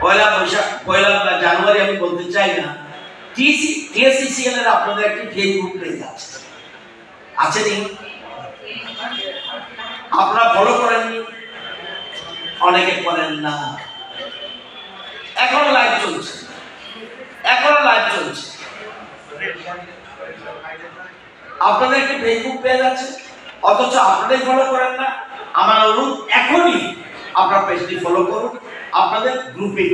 পয়লা বৈশাখ, পয়লা জানুয়ারি আমি বলতে চাই না। টিসি টিএসসিসিএল এর আপনাদের একটি ফেসবুক পেজ আছে। আছে নি? আপনারা ফলো করেননি? অনেকে করেন না। এখনও লাইভ চলছে। এখনও লাইভ চলছে। আপনাদের একটি ফেসবুক পেজ আছে। অথচ আপনারাই ফলো করেন না। আমার অনুরোধ, এখনই আপনার পেজটি ফলো করুন। আপনাদের গ্রুপে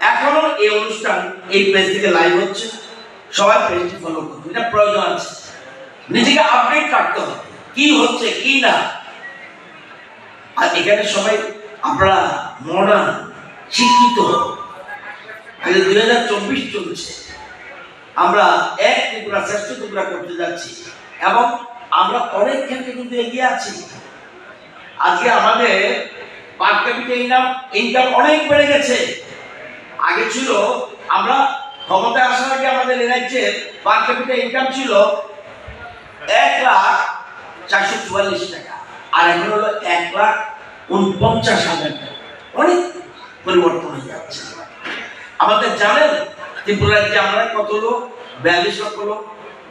এখনও এই অনুষ্ঠান, এই পেজ থেকে লাইভ হচ্ছে। সবাই পেজটি ফলো করুন। এটা প্রয়োজন আছে। নিজেকে আপডেট রাখতে হবে। কি হচ্ছে, কি না? আর এখানে সবাই আপনারা মডার্ন শিক্ষিত। দুই হাজার চব্বিশ চলছে। আমরা এক টুকরা, শ্রেষ্ঠ টুকরা করতে যাচ্ছি। এবং আমরা অনেক ক্ষেত্রে কিন্তু এগিয়ে আছি। আজকে আমাদের পার ক্যাপিটা ইনকাম ইনকাম অনেক বেড়ে গেছে। আগে ছিল, আমরা ক্ষমতায় আসার আগে আমাদের রাজ্যের পার ক্যাপিটা ইনকাম ছিল এক লাখ চারশো চুয়াল্লিশ টাকা, আর এখন হলো এক লাখ উনপঞ্চাশ হাজার টাকা। অনেক পরিবর্তন হয়ে যাচ্ছে। আমাদের জানেন, ত্রিপুরা রাজ্যে আমরা কত লোক? বিয়াল্লিশ লক্ষ লোক।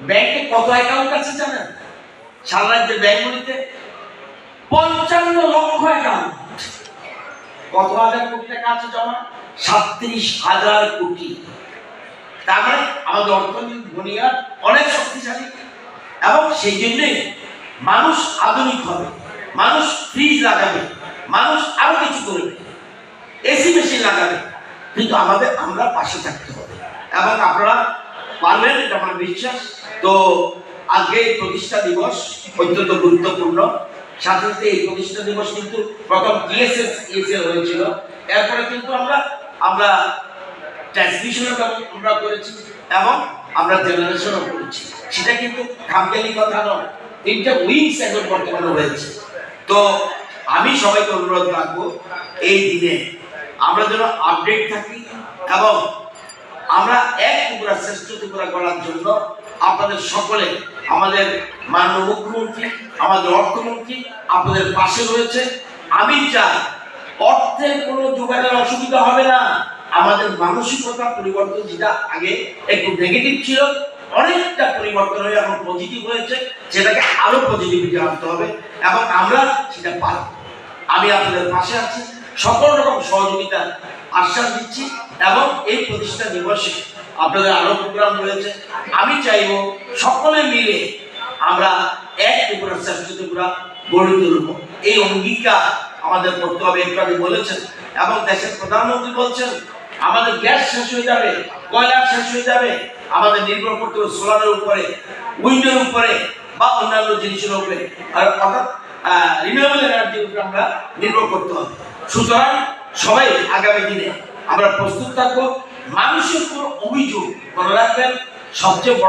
ব্যাংকে কত অ্যাকাউন্ট আছে জানেন? সারা রাজ্যের ব্যাংকগুলিতে পঞ্চান্ন লক্ষ অ্যাকাউন্ট কত হাজার কোটি টাকা আছে জমা? সাতত্রিশ হাজার কোটি। তার মানে আমাদের অর্থনৈতিক অনেক শক্তিশালী। এবং সেই জন্যে মানুষ আধুনিক হবে, মানুষ ফ্রিজ লাগাবে, মানুষ আরও কিছু করবে। এসি মেশিন লাগাবে। কিন্তু আমাদের, আমরা পাশে থাকতে হবে। এবং আপনারা পারবেন, এটা আমার বিশ্বাস। তো আজকে প্রতিষ্ঠা দিবস অত্যন্ত গুরুত্বপূর্ণ। সাথে এই প্রতিষ্ঠা দিবস কিন্তু প্রথম ইএসএস ইএসএল হয়েছিল। এরপরে কিন্তু আমরা আমরা ট্রান্সমিশনও আমরা করেছি এবং আমরা জেনারেশনও করেছি। সেটা কিন্তু খামখেয়ালি কথা নয়, তিনটা উইংস এখন বর্তমানে হয়েছে তো আমি সবাইকে অনুরোধ রাখব, এই দিনে আমরা যেন আপডেট থাকি এবং আমরা এক টুকরা শ্রেষ্ঠ টুকরা করার জন্য আপনাদের সকলে আমাদের মাননীয় মুখ্যমন্ত্রী, আমাদের অর্থমন্ত্রী আপনাদের পাশে রয়েছে। আমি চাই অর্থের কোনো যোগাযোগ অসুবিধা হবে না। আমাদের মানসিকতা পরিবর্তন যেটা আগে একটু নেগেটিভ ছিল, অনেকটা পরিবর্তন হয়ে এখন পজিটিভ হয়েছে। সেটাকে আরও পজিটিভিটি আনতে হবে এবং আমরা সেটা পারব। আমি আপনাদের পাশে আছি। সকল রকম সহযোগিতা আশ্বাস দিচ্ছি এবং এই প্রতিষ্ঠা দিবসে আপনাদের আরও প্রোগ্রাম রয়েছে। আমি চাইব সকলে মিলে আমরা এক ত্রিপুরা শ্রেষ্ঠ ত্রিপুরা গড়ে তুলব। এই অঙ্গীকার আমাদের করতে হবে একটু বলেছেন। এবং দেশের প্রধানমন্ত্রী বলছেন, আমাদের গ্যাস শেষ হয়ে যাবে কয়লা শেষ হয়ে যাবে, আমাদের নির্ভর করতে হবে সোলারের উপরে, উইন্ডের উপরে বা অন্যান্য জিনিসের উপরে। আর অর্থাৎ রিনিউয়েবল এনার্জির উপরে আমরা নির্ভর করতে হবে। সুতরাং সবাই আগামী দিনে আমরা প্রস্তুত থাকব। মানুষের অভিযোগ রাখবেন সবচেয়ে